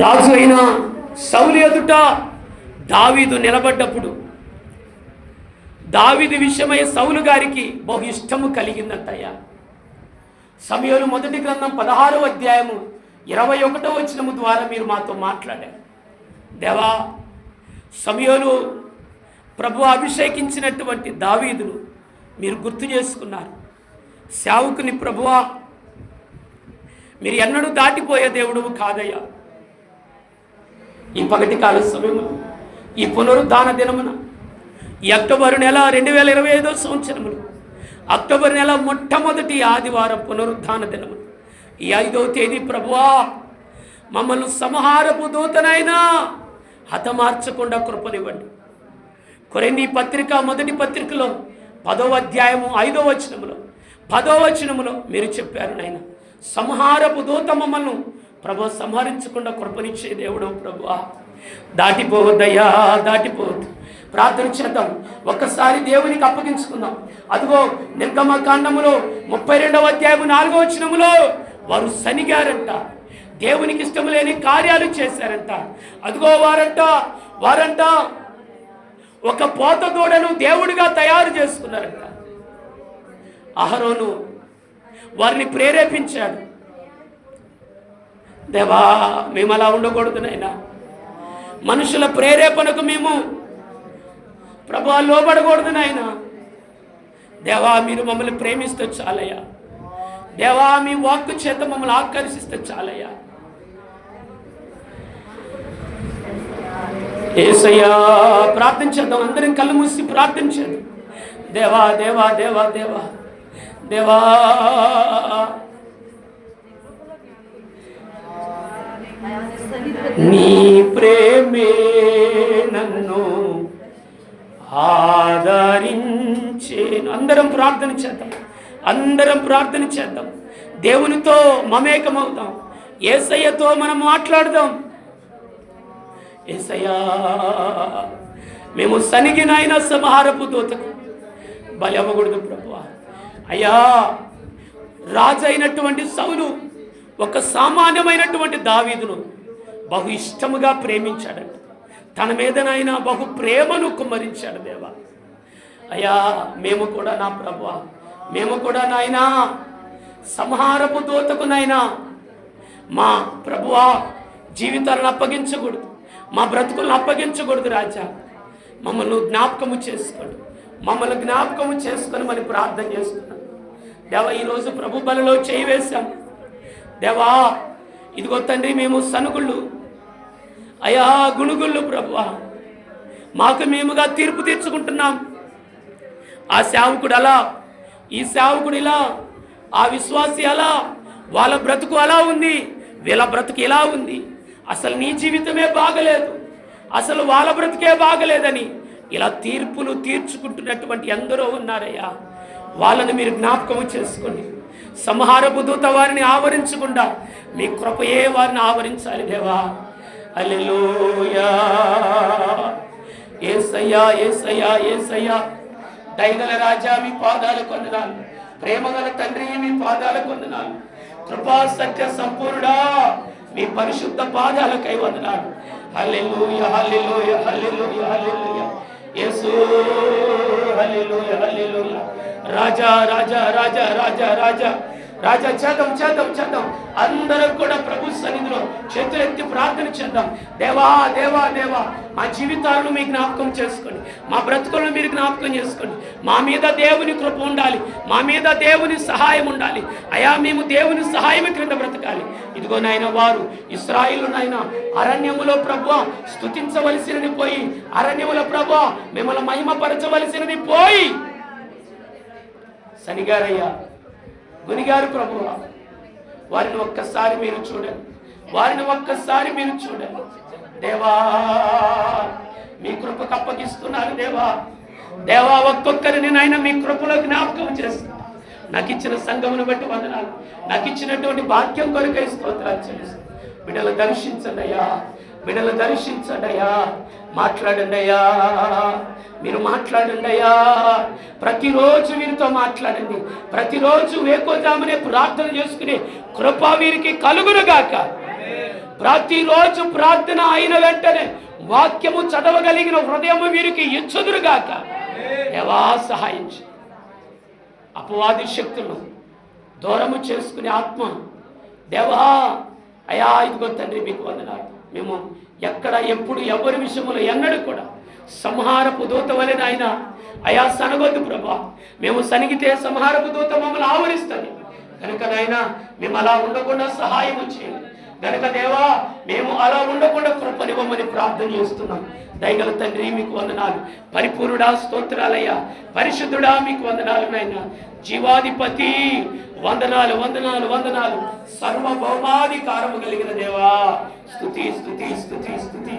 రాజు అయిన సౌలు ఎదుట దావీదు నిలబడ్డప్పుడు దావీదు విషయమై సౌలు గారికి బహు ఇష్టము కలిగిందంటయ్యా. సమయంలో మొదటి గ్రంథం పదహారో అధ్యాయము ఇరవై ఒకటో వచ్చినము ద్వారా మీరు మాతో మాట్లాడారు. దేవా సమయంలో ప్రభు అభిషేకించినటువంటి దావీదును మీరు గుర్తు చేసుకున్నారు. సేవకుని ప్రభువా మీరు ఎన్నడూ దాటిపోయే దేవుడు కాదయ్యా. ఈ పగటి కాల సమయమున ఈ పునరుద్ధాన దినమున ఈ అక్టోబర్ నెల రెండు వేల ఇరవై ఐదో సంవత్సరములు అక్టోబర్ నెల మొట్టమొదటి ఆదివారం పునరుద్ధాన దినము ఈ ఐదో తేదీ ప్రభువా మమ్మల్ని సంహారపు దూతనైనా హతమార్చకుండా కృపనివ్వండి. కొరెన్ని పత్రిక మొదటి పత్రికలో పదో అధ్యాయము ఐదో వచనములో పదో వచనములో మీరు చెప్పారు నాయన సంహారపు దూత మమ్మల్ని ప్రభు సంహరించకుండా కృపనిచ్చే దేవుడు ప్రభు. దాటిపోవద్దయ్యా దాటిపోవద్దు. ప్రార్థన చేద్దాం. ఒక్కసారి దేవునికి అప్పగించుకుందాం. అదిగో నిర్గమ కాండములో ముప్పై రెండవ అధ్యాయము నాలుగో వచనములో వారు సనిగారంట దేవునికి ఇష్టం లేని కార్యాలు చేశారంట. అదిగో వారంట వారంట ఒక పోత దూడను దేవుడిగా తయారు చేసుకున్నారంట. అహరోను వారిని ప్రేరేపించాడు. దేవా మేము అలా ఉండకూడదు నాయనా. మనుషుల ప్రేరేపణకు మేము ప్రభా లోబడకూడదు నాయన. దేవా మీరు మమ్మల్ని ప్రేమిస్తే చాలయ్యా. దేవా మీ వాక్కు చేత మమ్మల్ని ఆకర్షిస్తే చాలయ్యా. ఏసయ్యా ప్రార్థించేద్దాం అందరం కళ్ళు మూసి ప్రార్థించేద్దాం దేవా దేవా దేవా దేవా దేవా. నీ ప్రేమే నన్ను ఆదరించేను. అందరం ప్రార్థన చేద్దాం. అందరం ప్రార్థన చేద్దాం. దేవునితో మమేకమవుదాం ఏసయ్యతో మనం మాట్లాడదాం. ఏసయ్యా మేము సనిగినైన సంహారపు దూతకు బలి అవ్వకూడదు ప్రభు అయ్యా రాజు అయినటువంటి సౌలు ఒక సామాన్యమైనటువంటి దావీదును బహు ఇష్టముగా ప్రేమించాడంట. తన మీద ఆయన బహు ప్రేమను కుమ్మరించాడు దేవా. అయ్యా మేము కూడా నా ప్రభు మేము కూడా నాయనా సంహారపు దూతకు నాయనా మా ప్రభువా జీవితాలను అప్పగించకూడదు మా బ్రతుకులను అప్పగించకూడదు రాజా. మమ్మల్ని జ్ఞాపకము చేసుకోండి మమ్మల్ని జ్ఞాపకము చేసుకొని మరి ప్రార్థన చేసుకున్నాం దేవా ఈరోజు ప్రభు బలలో చేయి వేశాం. దేవా ఇదిగో తండ్రి మేము సనుగుళ్ళు అయా గుణుగుళ్ళు ప్రభు మాకు మేముగా తీర్పు తీర్చుకుంటున్నాం. ఆ సేవకుడు అలా ఈ సేవకుడు ఇలా ఆ విశ్వాసి అలా వాళ్ళ బ్రతుకు అలా ఉంది వీళ్ళ బ్రతుకు ఇలా ఉంది. అసలు నీ జీవితమే బాగలేదు అసలు వాళ్ళ బ్రతికే బాగలేదని ఇలా తీర్పులు తీర్చుకుంటున్నటువంటి ఎందరో ఉన్నారయ్యా. వాళ్ళని మీరు జ్ఞాపకం చేసుకోండి. సంహారపు దూత వారిని ఆవరించకుండా మీ కృపయే వారిని ఆవరించాలి దేవా. అల్లెలూయా ఏసయ్యా ఏసయ్యా ఏసయ్యా. దయగల రాజా మీ పాదాలు కొందనాలు ప్రేమగల తండ్రి మీ పాదాలు కొందనాలు కృపా సత్య సంపూర్ణుడా మీ పరిశుద్ధ పాదాలకై వందనాలు. హల్లెలూయ హల్లెలూయ హల్లెలూయ హల్లెలూయ. యేసు హల్లెలూయ హల్లెలూయ. రాజా రాజా రాజా రాజా రాజా. రాజా చేద్దాం చేద్దాం చేద్దాం. అందరం కూడా ప్రార్థన చేద్దాం. దేవా దేవా దేవా మా జీవితాలను మీ జ్ఞాపకం చేసుకోండి మా బ్రతుకులను మీరు జ్ఞాపకం చేసుకోండి మా మీద దేవుని కృప ఉండాలి మా మీద దేవుని సహాయం ఉండాలి. అయా మేము దేవుని సహాయం క్రింద బ్రతకాలి. ఇదిగో నాయన వారు ఇస్రాయిలు నాయన అరణ్యములో ప్రభు స్థుతించవలసినది పోయి అరణ్యములో ప్రభు మిమ్మల్ని మహిమపరచవలసినది పోయి. శనిగారయ్యా గునిగారు ప్రభు వారిని ఒక్కసారి మీరు చూడండి. వారిని ఒక్కసారి మీరు చూడండి. దేవా మీ కృపకు కప్పగిస్తున్నారు దేవా. దేవా ఒక్కొక్కరిని నాయన మీ కృపలో జ్ఞాపకం చేస్తున్నా నాకు ఇచ్చిన సంఘమును బట్టి వందనాలు. నాకు ఇచ్చినటువంటి భాగ్యం కొరకై స్తోత్రాలు చేస్తాను బిడ్డలు దర్శించండి అయ్యా. బిడ్డలు దర్శించండి అయ్యా. మాట్లాడండి అయ్యా. మీరు మాట్లాడండి అయ్యా. ప్రతిరోజు వీరితో మాట్లాడండి. ప్రతిరోజు వేకోదామనే ప్రార్థన చేసుకునే కృప వీరికి కలుగునుగాక. ప్రతిరోజు ప్రార్థన అయిన వెంటనే వాక్యము చదవగలిగిన హృదయము వీరికి ఇచ్చుదురుగాక దేవా సహాయించు. అపవాది శక్తులను దూరము చేసుకునే ఆత్మ దేవా అయా ఇదిగో తండ్రి మీకు వందనాలు. మేము ఎక్కడ ఎప్పుడు ఎవరి విషయంలో ఎన్నడూ కూడా సంహారపు దూత వలె ఆయన అయా సనగొద్దు ప్రభా. మేము సనిగితే సంహారపు దూత మమ్మల్ని ఆవరిస్తుంది. కనుక నాయన మేము అలా ఉండకుండా సహాయం చేయండి. కనుక దేవా మేము అలా ఉండకుండా కృపనివ్వమని ప్రార్థన చేస్తున్నాం. దయగల తండ్రి మీకు వందనాలు. పరిపూర్ణుడా స్తోత్రాలయ్యా. పరిశుద్ధుడా మీకు వందనాలు నాయన. జీవాధిపతి వందనాలు వందనాలు వందనాలు. సర్వభౌమాధికారము కలిగిన దేవా. స్థుతి స్థుతి స్థుతి స్థుతి